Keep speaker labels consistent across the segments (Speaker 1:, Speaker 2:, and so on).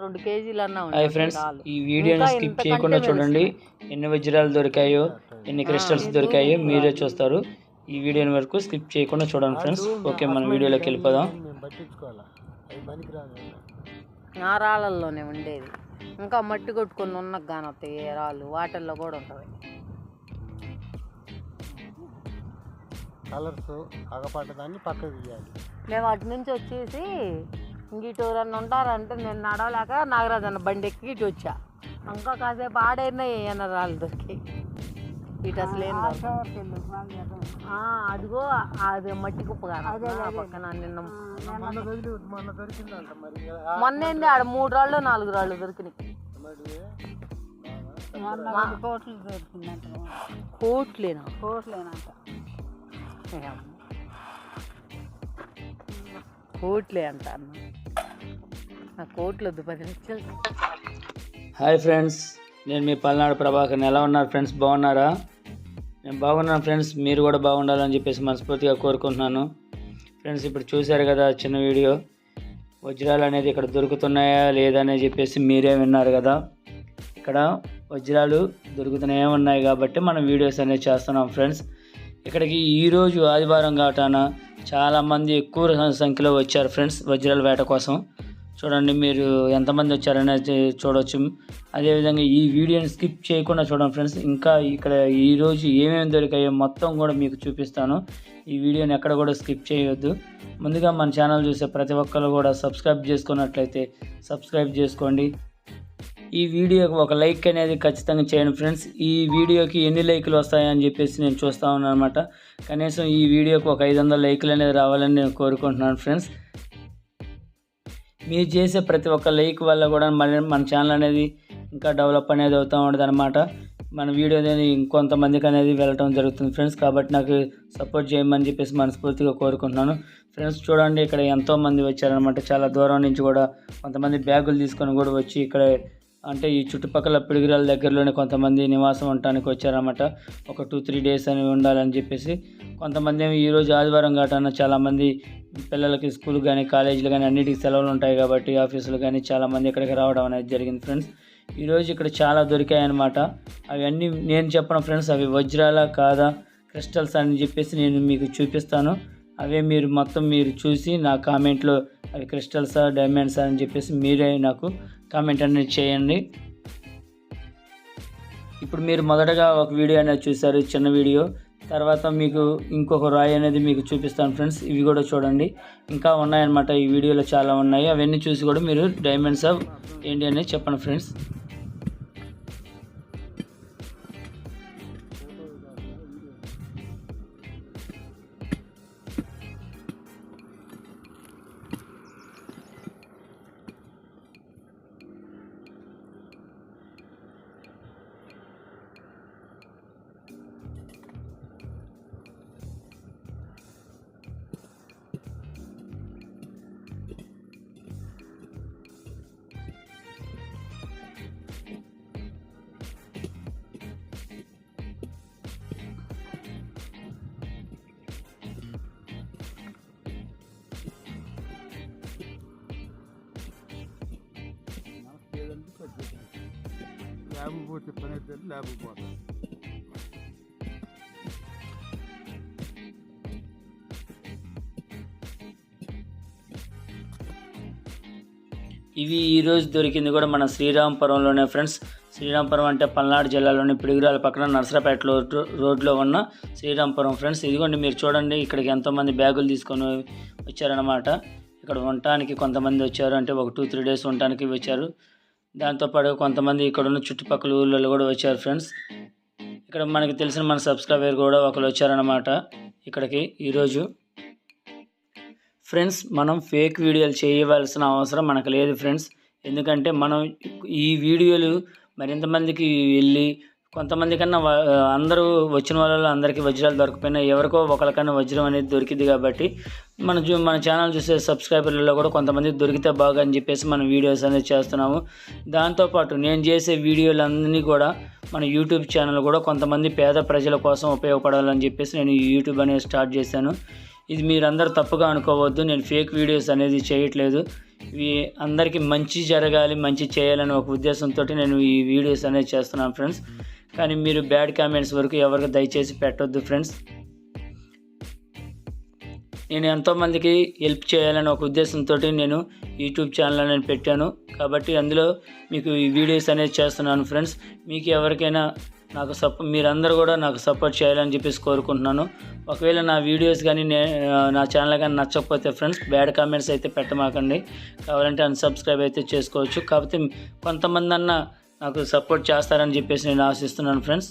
Speaker 1: రెండు కేజీలు అన్నా
Speaker 2: హాయ్ ఫ్రెండ్స్. ఈ వీడియోని స్కిప్ చేయకుండా చూడండి. ఎన్ని వజ్రాలు దొరికాయో ఎన్ని క్రిస్టల్స్ దొరికాయో మీరే చూస్తారు. ఈ వీడియోని వరకు స్కిప్ చేయకుండా చూడండి ఫ్రెండ్స్. ఓకే మన వీడియోలోకి వెళ్ళిపోదాం.
Speaker 1: రాళ్ళల్లోనే ఉండేది. ఇంకా మట్టి కొట్టుకొని ఉన్న కానొస్తాయి ఏ రాళ్ళు వాటిల్లో కూడా ఉంటుంది.
Speaker 3: కలర్స్ అగపడ్డ దాన్ని పక్కకు తీయాలి
Speaker 1: మేము అటు నుంచి వచ్చేసి ఇంక ఇటు ఎవరన్నా ఉంటారంటే నేను నడవలేక నాగరాజు అన్న బండి ఎక్కి ఇటు వచ్చా. ఇంకా కాసేపు ఆడైనా ఏమైనా రాళ్ళు దొరికి. ఇటు అసలు ఏం అదిగో అది మట్టి కుప్ప పక్కన నిన్న
Speaker 3: మొన్న దొరికిందంట
Speaker 1: ఏంది ఆడ మూడు రాళ్ళు నాలుగు రాళ్ళు దొరికినాయి.
Speaker 3: మరి
Speaker 1: కోట్లు కోట్లేనా? కోట్లే అంట అన్న నా కోట్లు వద్దు పది లక్షలు.
Speaker 2: హాయ్ ఫ్రెండ్స్ నేను మీ పల్నాడు ప్రభాకర్. ఎలా ఉన్నారు ఫ్రెండ్స్ బాగున్నారా? నేను బాగున్నాను ఫ్రెండ్స్ మీరు కూడా బాగుండాలని చెప్పేసి మనస్ఫూర్తిగా కోరుకుంటున్నాను. ఫ్రెండ్స్ ఇప్పుడు చూశారు కదా చిన్న వీడియో. వజ్రాలు అనేది ఇక్కడ దొరుకుతున్నాయా లేదా అని చెప్పేసి మీరే విన్నారు కదా. ఇక్కడ వజ్రాలు దొరుకుతూనే ఉన్నాయి కాబట్టి మనం వీడియోస్ అనేది చేస్తున్నాం ఫ్రెండ్స్. ఇక్కడికి ఈరోజు ఆదివారం కావటాన చాలామంది ఎక్కువ సంఖ్యలో వచ్చారు ఫ్రెండ్స్ వజ్రాల వేట కోసం. చూడండి మీరు ఎంతమంది వచ్చారనేది చూడవచ్చు అదేవిధంగా ఈ వీడియోని స్కిప్ చేయకుండా చూడండి ఫ్రెండ్స్. ఇంకా ఇక్కడ ఈరోజు ఏమేమి దొరికాయో మొత్తం కూడా మీకు చూపిస్తాను. ఈ వీడియోని ఎక్కడ కూడా స్కిప్ చేయొద్దు. ముందుగా మన ఛానల్ చూసే ప్రతి ఒక్కరు కూడా సబ్స్క్రైబ్ చేసుకున్నట్లయితే సబ్స్క్రైబ్ చేసుకోండి. ఈ వీడియోకి ఒక లైక్ అనేది ఖచ్చితంగా చేయండి ఫ్రెండ్స్. ఈ వీడియోకి ఎన్ని లైకులు వస్తాయని చెప్పేసి నేను చూస్తా ఉన్నాను అనమాట కనీసం ఈ వీడియోకి ఒక ఐదు వందల లైకులు అనేది రావాలని నేను కోరుకుంటున్నాను ఫ్రెండ్స్. మీరు చేసే ప్రతి ఒక్క లైక్ వల్ల కూడా మన మన ఛానల్ అనేది ఇంకా డెవలప్ అనేది అవుతూ ఉంటుంది అనమాట మన వీడియో అనేది ఇంకొంతమందికి అనేది వెళ్ళటం జరుగుతుంది ఫ్రెండ్స్. కాబట్టి నాకు సపోర్ట్ చేయమని చెప్పేసి మనస్ఫూర్తిగా కోరుకుంటున్నాను. ఫ్రెండ్స్ చూడండి ఇక్కడ ఎంతోమంది వచ్చారనమాట చాలా దూరం నుంచి కూడా కొంతమంది బ్యాగులు తీసుకొని కూడా వచ్చి ఇక్కడ అంటే ఈ చుట్టుపక్కల పిడుగురాల దగ్గరలోనే కొంతమంది నివాసం ఉండటానికి వచ్చారన్నమాట. ఒక టూ త్రీ డేస్ అని ఉండాలని చెప్పేసి కొంతమంది ఏమో ఈరోజు ఆదివారం కావటాన చాలామంది పిల్లలకి స్కూల్ కానీ కాలేజీలు కానీ అన్నిటికీ సెలవులు ఉంటాయి కాబట్టి ఆఫీసులు కానీ చాలామంది ఇక్కడికి రావడం అనేది జరిగింది ఫ్రెండ్స్. ఈరోజు ఇక్కడ చాలా దొరికాయి అన్నమాట అవన్నీ నేను చెప్పిన ఫ్రెండ్స్ అవి వజ్రాల కాదా క్రిస్టల్స్ అని చెప్పేసి నేను మీకు చూపిస్తాను. అవే మీరు మొత్తం మీరు చూసి నా కామెంట్లో అవి క్రిస్టల్సా డైమండ్సా అని చెప్పేసి మీరే నాకు కామెంట్ అనేది చేయండి. ఇప్పుడు మీరు మొదటగా ఒక వీడియో అనేది చూశారు చిన్న వీడియో. తర్వాత మీకు ఇంకొక రాయి అనేది మీకు చూపిస్తాను ఫ్రెండ్స్. ఇవి కూడా చూడండి. ఇంకా ఉన్నాయన్నమాట ఈ వీడియోలో చాలా ఉన్నాయి. అవన్నీ చూసి కూడా మీరు డైమండ్స్ ఆఫ్ ఏంటి అనేది చెప్పండి ఫ్రెండ్స్.
Speaker 3: ల్యాబ్ పోతే పని అయితే ల్యాబ్ పోతాం
Speaker 2: ఇవి ఈరోజు దొరికింది కూడా మన శ్రీరాంపురంలోనే ఫ్రెండ్స్. శ్రీరాంపురం అంటే పల్నాడు జిల్లాలోని పిడుగురాల పక్కన నర్సరాపేటలో రోడ్లో ఉన్న శ్రీరాంపురం ఫ్రెండ్స్. ఇదిగోండి మీరు చూడండి ఇక్కడికి ఎంతోమంది బ్యాగులు తీసుకొని వచ్చారనమాట ఇక్కడ ఉండటానికి కొంతమంది వచ్చారు అంటే ఒక టూ త్రీ డేస్ ఉండటానికి వచ్చారు. దాంతోపాటు కొంతమంది ఇక్కడ ఉన్న చుట్టుపక్కల ఊళ్ళో కూడా వచ్చారు ఫ్రెండ్స్. ఇక్కడ మనకి తెలిసిన మన సబ్స్క్రైబర్ కూడా ఒకరు వచ్చారనమాట ఇక్కడికి ఈరోజు. ఫ్రెండ్స్ మనం ఫేక్ వీడియోలు చేయవలసిన అవసరం మనకు లేదు ఫ్రెండ్స్. ఎందుకంటే మనం ఈ వీడియోలు మరింతమందికి వెళ్ళి కొంతమంది కన్నా అందరూ వచ్చిన వాళ్ళలో అందరికీ వజ్రాలు దొరకపోయినా ఎవరికో ఒకరికన్నా వజ్రం అనేది దొరికింది కాబట్టి మన చూ- మన ఛానల్ చూసే సబ్స్క్రైబర్లలో కూడా కొంతమంది దొరికితే బాగా అని చెప్పేసి మనం వీడియోస్ అనేది చేస్తున్నాము. దాంతోపాటు నేను చేసే వీడియోలన్నీ కూడా మన యూట్యూబ్ ఛానల్ కూడా కొంతమంది పేద ప్రజల కోసం ఉపయోగపడాలని చెప్పేసి నేను యూట్యూబ్ అనేది స్టార్ట్ చేశాను. ఇది మీరందరూ తప్పుగా అనుకోవద్దు. నేను ఫేక్ వీడియోస్ అనేది చేయట్లేదు. ఇవి అందరికీ మంచి జరగాలి మంచి చేయాలని ఒక ఉద్దేశంతో నేను ఈ వీడియోస్ అనేది చేస్తున్నాను ఫ్రెండ్స్. కానీ మీరు బ్యాడ్ కామెంట్స్ వరకు ఎవరికి దయచేసి పెట్టొద్దు ఫ్రెండ్స్. నేను ఎంతోమందికి హెల్ప్ చేయాలని ఒక ఉద్దేశంతో నేను యూట్యూబ్ ఛానల్ అనేది పెట్టాను. కాబట్టి అందులో మీకు ఈ వీడియోస్ అనేది చేస్తున్నాను ఫ్రెండ్స్. మీకు ఎవరికైనా నాకు సపో మీరందరూ కూడా నాకు సపోర్ట్ చేయాలని చెప్పేసి కోరుకుంటున్నాను. ఒకవేళ నా వీడియోస్ కానీ నే నా ఛానల్ కానీ నచ్చకపోతే ఫ్రెండ్స్ బ్యాడ్ కామెంట్స్ అయితే పెట్టమాకండి. కావాలంటే అన్సబ్స్క్రైబ్ అయితే చేసుకోవచ్చు. కాకపోతే కొంతమంది అన్న నాకు సపోర్ట్ చేస్తారని చెప్పేసి నేను ఆశిస్తున్నాను ఫ్రెండ్స్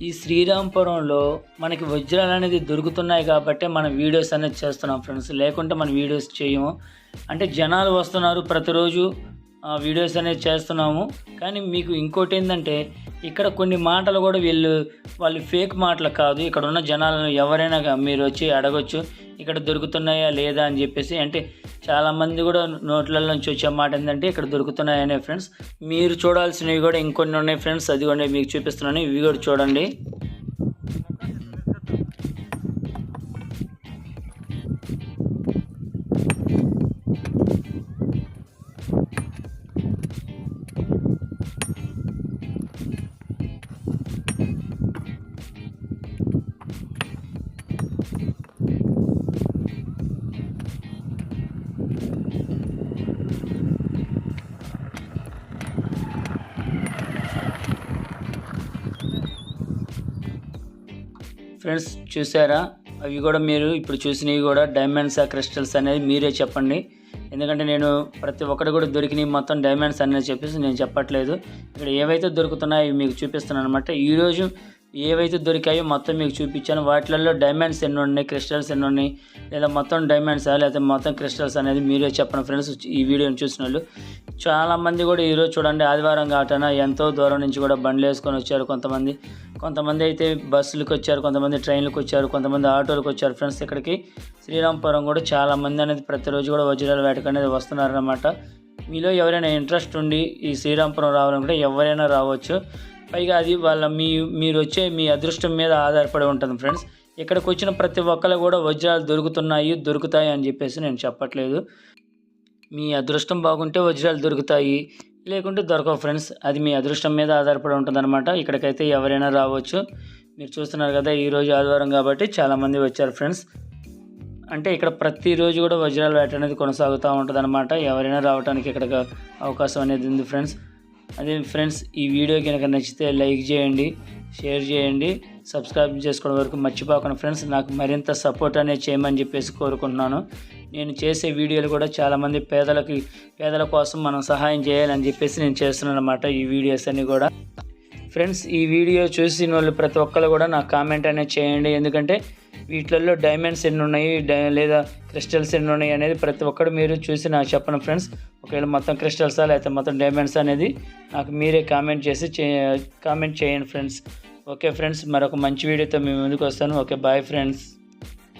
Speaker 2: ఈ శ్రీరాంపురంలో మనకి వజ్రాలు అనేది దొరుకుతున్నాయి కాబట్టి మనం వీడియోస్ అనేది చేస్తున్నాం ఫ్రెండ్స్ లేకుంటే మనం వీడియోస్ చేయము. అంటే జనాలు వస్తున్నారు ప్రతిరోజు ఆ, వీడియోస్ అనేది చేస్తున్నాము. కానీ మీకు ఇంకోటి ఏంటంటే ఇక్కడ కొన్ని మాటలు కూడా వీళ్ళు వాళ్ళు ఫేక్ మాటలు కాదు. ఇక్కడ ఉన్న జనాలను ఎవరైనా మీరు వచ్చి అడగొచ్చు ఇక్కడ దొరుకుతున్నాయా లేదా అని చెప్పేసి. అంటే చాలామంది కూడా నోట్లలో నుంచి వచ్చే మాట ఏంటంటే ఇక్కడ దొరుకుతున్నాయనే ఫ్రెండ్స్. మీరు చూడాల్సినవి కూడా ఇంకొన్ని ఉన్నాయి ఫ్రెండ్స్. అది కూడా మీకు చూపిస్తున్నాను. ఇవి కూడా చూడండి. ఫ్రెండ్స్ చూసారా? అవి కూడా మీరు ఇప్పుడు చూసినవి కూడా డైమండ్స్ ఆ క్రిస్టల్స్ అనేది మీరే చెప్పండి. ఎందుకంటే నేను ప్రతి ఒక్కటి కూడా దొరికినవి మొత్తం డైమండ్స్ అనేది చెప్పేసి నేను చెప్పట్లేదు. ఇక్కడ ఏవైతే దొరుకుతున్నాయో అవి మీకు చూపిస్తున్నాను అనమాట ఈరోజు ఏవైతే దొరికాయో మొత్తం మీకు చూపించాను. వాటిలలో డైమండ్స్ ఎన్ని ఉన్నాయి క్రిస్టల్స్ ఎన్ని ఉన్నాయి లేదా మొత్తం డైమండ్సా లేకపోతే మొత్తం క్రిస్టల్స్ అనేది మీరే చెప్పండి ఫ్రెండ్స్ ఈ వీడియోని చూసిన వాళ్ళు. చాలామంది కూడా ఈరోజు చూడండి ఆదివారం కాటన ఎంతో దూరం నుంచి కూడా బండ్లు వేసుకొని వచ్చారు కొంతమంది. కొంతమంది అయితే బస్సులకు వచ్చారు కొంతమంది ట్రైన్లకు వచ్చారు కొంతమంది ఆటోలకు వచ్చారు ఫ్రెండ్స్ ఇక్కడికి. శ్రీరాంపురం కూడా చాలామంది అనేది ప్రతిరోజు కూడా వజ్రాల వేటకు అనేది వస్తున్నారన్నమాట. మీలో ఎవరైనా ఇంట్రెస్ట్ ఉండి ఈ శ్రీరాంపురం రావాలనుకుంటే ఎవరైనా రావచ్చు. పైగా అది వాళ్ళ మీ మీరు వచ్చే మీ అదృష్టం మీద ఆధారపడి ఉంటుంది ఫ్రెండ్స్. ఇక్కడికి వచ్చిన ప్రతి ఒక్కరు కూడా వజ్రాలు దొరుకుతున్నాయి దొరుకుతాయి అని చెప్పేసి నేను చెప్పట్లేదు. మీ అదృష్టం బాగుంటే వజ్రాలు దొరుకుతాయి లేకుంటే దొరకవు ఫ్రెండ్స్. అది మీ అదృష్టం మీద ఆధారపడి ఉంటుందన్నమాట. ఇక్కడికైతే ఎవరైనా రావచ్చు. మీరు చూస్తున్నారు కదా ఈరోజు ఆదివారం కాబట్టి చాలామంది వచ్చారు ఫ్రెండ్స్. అంటే ఇక్కడ ప్రతిరోజు కూడా వజ్రాల వేట అనేది కొనసాగుతూ ఉంటుంది ఎవరైనా రావడానికి ఇక్కడ అవకాశం అనేది ఉంది ఫ్రెండ్స్. అదే ఫ్రెండ్స్ ఈ వీడియో కనుక నచ్చితే లైక్ చేయండి షేర్ చేయండి సబ్స్క్రైబ్ చేసుకోవడం వరకు మర్చిపోకండి. ఫ్రెండ్స్ నాకు మరింత సపోర్ట్ అనేది చేయమని చెప్పేసి కోరుకుంటున్నాను. నేను చేసే వీడియోలు కూడా చాలామంది పేదలకి పేదల కోసం మనం సహాయం చేయాలని చెప్పేసి నేను చేస్తున్నాను అనమాట ఈ వీడియోస్ అన్ని కూడా. ఫ్రెండ్స్ ఈ వీడియో చూసిన వాళ్ళు ప్రతి ఒక్కరు కూడా నాకు కామెంట్ అనేది చేయండి. ఎందుకంటే వీటిలలో డైమండ్స్ ఎన్ని ఉన్నాయి డై- లేదా క్రిస్టల్స్ ఎన్ని ఉన్నాయి అనేది ప్రతి ఒక్కరు మీరు చూసి నాకు చెప్పండి ఫ్రెండ్స్. ఒకవేళ మొత్తం క్రిస్టల్సా లేకపోతే మొత్తం డైమండ్స్ అనేది నాకు మీరే కామెంట్ చేసి కామెంట్ చేయండి ఫ్రెండ్స్. ఓకే ఫ్రెండ్స్ మరొక మంచి వీడియోతో మేము ముందుకు వస్తాను. Okay bye friends.